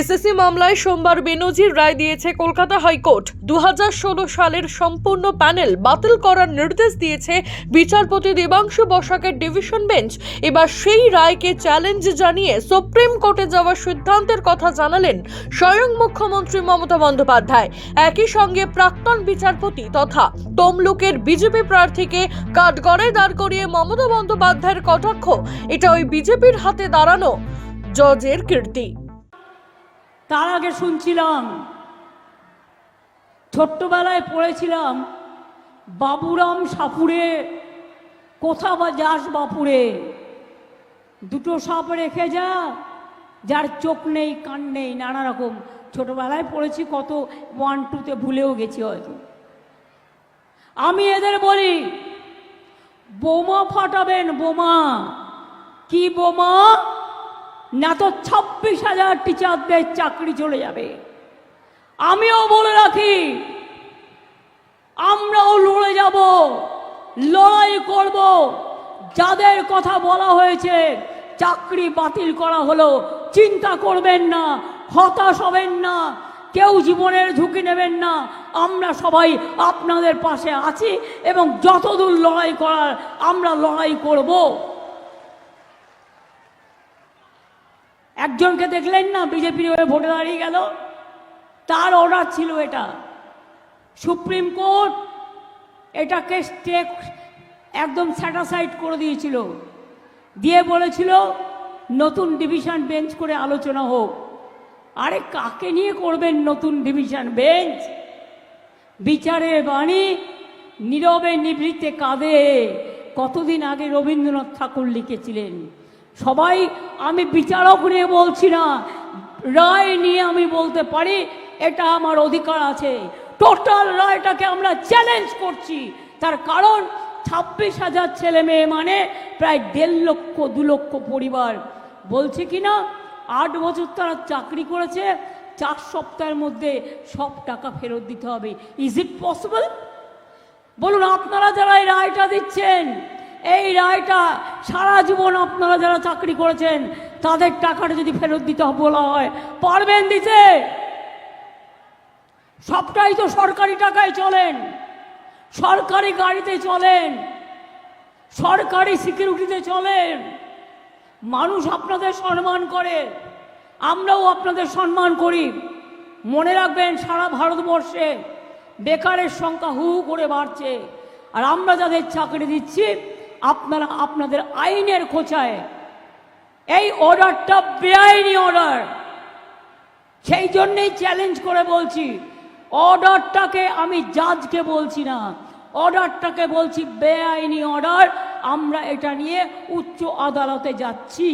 SSC মামলায় সোমবার বেনজির রায় দিয়েছে কলকাতা হাইকোর্ট। দু হাজার ষোলো সালের সম্পূর্ণ প্যানেল বাতিল করার নির্দেশ দিয়েছে বিচারপতি দেবাংশু বসাকের ডিভিশন বেঞ্চ। এবার সেই রায়কে চ্যালেঞ্জ জানিয়ে সুপ্রিম কোর্টে যাওয়ার সিদ্ধান্তের কথা জানালেন স্বয়ং মুখ্যমন্ত্রী মমতা বন্দ্যোপাধ্যায়। একই সঙ্গে প্রাক্তন বিচারপতি তথা তমলুকের বিজেপি প্রার্থীকে কাঠগড়ায় দাঁড় করিয়ে মমতা বন্দ্যোপাধ্যায়ের কটাক্ষ। এটা ওই বিজেপির হাতে দাঁড়ানো। জজের কীর্তি। তার আগে শুনছিলাম, ছোট্টবেলায় পড়েছিলাম, বাবুরাম সাপুরে, কোথা বা যাস বাপুরে? দুটো সাপ রেখে যা, যার চোখ নেই, কান নেই, নানা রকম। ছোটবেলায় পড়েছি কত ওয়ান টুতে ভুলেও গেছি হয়তো। আমি এদের বলি, বোমা ফাটাবেন বোমা। কি বোমা? না তো ছাব্বিশ হাজার টিচারদের চাকরি চলে যাবে। আমিও বলে রাখি, আমরাও লড়ে যাব, লড়াই করব। যাদের কথা বলা হয়েছে, চাকরি বাতিল করা হলো, চিন্তা করবেন না, হতাশ হবেন না, কেউ জীবনের ঝুঁকি নেবেন না, আমরা সবাই আপনাদের পাশে আছি এবং যতদূর লড়াই করার আমরা লড়াই করব। একজনকে দেখলেন না বিজেপির হয়ে ভোটে দাঁড়িয়ে গেল। তার অর্ডার ছিল এটা। সুপ্রিম কোর্ট এটাকে স্টেক একদম স্যাটাসাইড করে দিয়েছিল। দিয়ে বলেছিল, নতুন ডিভিশন বেঞ্চ করে আলোচনা হোক। আরে, কাকে নিয়ে করবেন নতুন ডিভিশন বেঞ্চ বিচারের বাণী, নীরবে নিভৃতে কাঁদে কতদিন আগে রবীন্দ্রনাথ ঠাকুর লিখেছিলেন সবাই, আমি বিচারক নিয়ে বলছি না, রায় নিয়ে আমি বলতে পারি, এটা আমার অধিকার আছে। টোটাল রায়টাকে আমরা চ্যালেঞ্জ করছি। তার কারণ, ছাব্বিশ হাজার ছেলে মেয়ে মানে প্রায় দেড় লক্ষ, দু লক্ষ পরিবার। বলছে কি না, আট বছর তারা চাকরি করেছে, চার সপ্তাহের মধ্যে সব টাকা ফেরত দিতে হবে। ইজ ইট পসিবল বলুন, আপনারা যারা এই রায়টা দিচ্ছেন এই রায়টা সারা জীবন আপনারা যারা চাকরি করেছেন, তাদের টাকাটা যদি ফেরত দিতে বলা হয়, পারবেন দিতে? সবটাই তো সরকারি টাকায় চলেন। সরকারি গাড়িতে চলেন। সরকারি সিকিউরিটিতে চলেন। মানুষ আপনাদের সম্মান করে। আমরাও আপনাদের সম্মান করি। মনে রাখবেন, সারা ভারতবর্ষে বেকারের সংখ্যা হু করে বাড়ছে। আর আমরা যাদের চাকরি দিচ্ছি আপনারা আপনাদের আইনের খোঁচায় এই অর্ডারটা বেআইনি অর্ডার। সেই জন্যেই চ্যালেঞ্জ করে বলছি, অর্ডারটাকে আমি জাজকে বলছি না, অর্ডারটাকে বলছি বেআইনি অর্ডার, আমরা এটা নিয়ে উচ্চ আদালতে যাচ্ছি।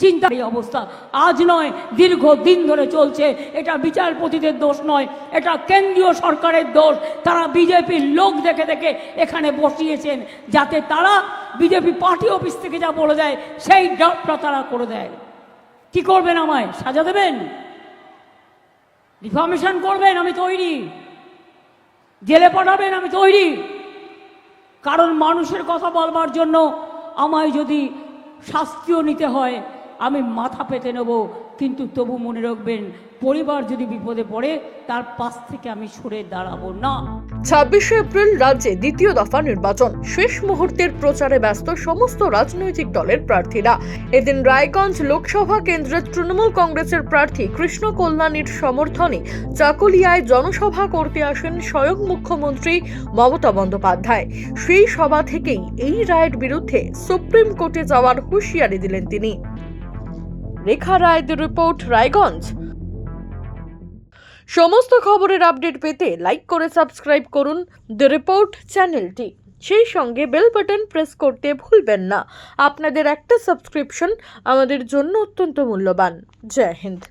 চিন্তার এই অবস্থা। আজ নয় দীর্ঘ দিন ধরে চলছে। এটা বিচারপতিদের দোষ নয়, এটা কেন্দ্রীয় সরকারের দোষ। তারা বিজেপির লোক দেখে দেখে এখানে বসিয়েছেন, যাতে তারা বিজেপি পার্টি অফিস থেকে যা বলে দেয়, সেই ড্রাফটটা তারা করে দেয়। কি করবেন আমায়? সাজা দেবেন? রিফর্মেশন করবেন, আমি তৈরি। জেলে পাঠাবেন, আমি তৈরি। কারণ মানুষের কথা বলবার জন্য আমায় যদি শাস্তিও নিতে হয় আমি মাথা পেতে নেব, কিন্তু তবু মনে রাখবেন, পরিবার যদি বিপদে পড়ে, তার পাশ থেকে আমি সরে দাঁড়াবো না। ছাব্বিশে এপ্রিল রাজ্যে দ্বিতীয় দফা নির্বাচন। শেষ মুহূর্তের প্রচারে ব্যস্ত সমস্ত রাজনৈতিক দলের প্রার্থীরা। এদিন রায়গঞ্জ লোকসভা কেন্দ্রের তৃণমূল কংগ্রেসের প্রার্থী কৃষ্ণ কল্যাণীর সমর্থনে চাকুলিয়ায় জনসভা করতে আসেন স্বয়ং মুখ্যমন্ত্রী মমতা বন্দ্যোপাধ্যায়। সেই সভা থেকেই এই রায়ের বিরুদ্ধে সুপ্রিম কোর্টে যাওয়ার হুঁশিয়ারি দিলেন তিনি। রেখা রায়দের রিপোর্ট, রায়গঞ্জ। সমস্ত খবরের আপডেট পেতে লাইক করে সাবস্ক্রাইব করুন দ্য রিপোর্ট চ্যানেলটি। সেই সঙ্গে বেল বাটন প্রেস করতে ভুলবেন না। আপনাদের একটা সাবস্ক্রিপশন আমাদের জন্য অত্যন্ত মূল্যবান। জয় হিন্দ।